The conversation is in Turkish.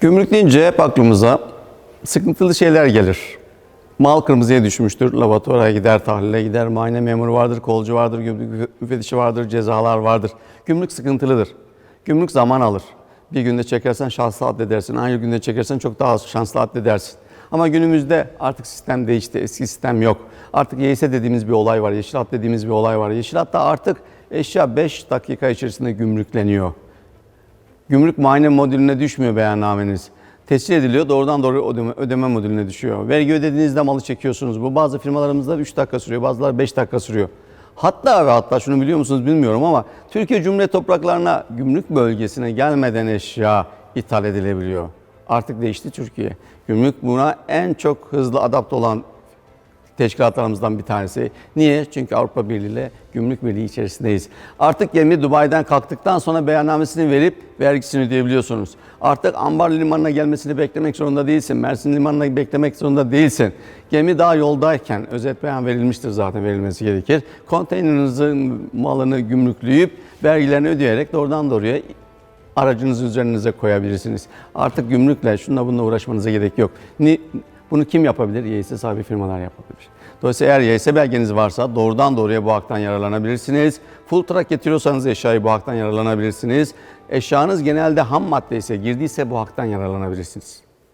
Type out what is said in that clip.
Gümrük deyince hep aklımıza sıkıntılı şeyler gelir. Mal kırmızıya düşmüştür, laboratuvara gider, tahlile gider, muayene memuru vardır, kolcu vardır, gümrük müfettişi vardır, cezalar vardır. Gümrük sıkıntılıdır. Gümrük zaman alır. Bir günde çekersen şanslı addedersin, aynı günde çekersen çok daha şanslı addedersin. Ama günümüzde artık sistem değişti, eski sistem yok. Artık YS dediğimiz bir olay var, yeşil hat dediğimiz bir olay var. Yeşil hatta artık eşya 5 dakika içerisinde gümrükleniyor. Gümrük muayene modülüne düşmüyor beyannameniz. Tescil ediliyor, doğrudan doğru ödeme, ödeme modülüne düşüyor. Vergi ödediğinizde malı çekiyorsunuz. Bu bazı firmalarımızda 3 dakika sürüyor, bazıları 5 dakika sürüyor. Hatta ve hatta şunu biliyor musunuz bilmiyorum ama Türkiye Cumhuriyet topraklarına gümrük bölgesine gelmeden eşya ithal edilebiliyor. Artık değişti Türkiye. Gümrük buna en çok hızlı adapte olan teşkilatlarımızdan bir tanesi. Niye? Çünkü Avrupa Birliği ile Gümrük Birliği içerisindeyiz. Artık gemi Dubai'den kalktıktan sonra beyannamesini verip vergisini ödeyebiliyorsunuz. Artık Ambar Limanı'na gelmesini beklemek zorunda değilsin. Mersin Limanı'na beklemek zorunda değilsin. Gemi daha yoldayken özet beyan verilmiştir zaten verilmesi gerekir. Konteynerinizin malını gümrükleyip vergilerini ödeyerek doğrudan doğruya aracınızı üzerinize koyabilirsiniz. Artık gümrükle şununla bununla uğraşmanıza gerek yok. Ni, bunu kim yapabilir? YS sahibi firmalar yapabilir. Dolayısıyla eğer YS belgeniz varsa doğrudan doğruya bu haktan yararlanabilirsiniz. Full truck getiriyorsanız eşyayı bu haktan yararlanabilirsiniz. Eşyanız genelde ham madde ise girdiyse bu haktan yararlanabilirsiniz.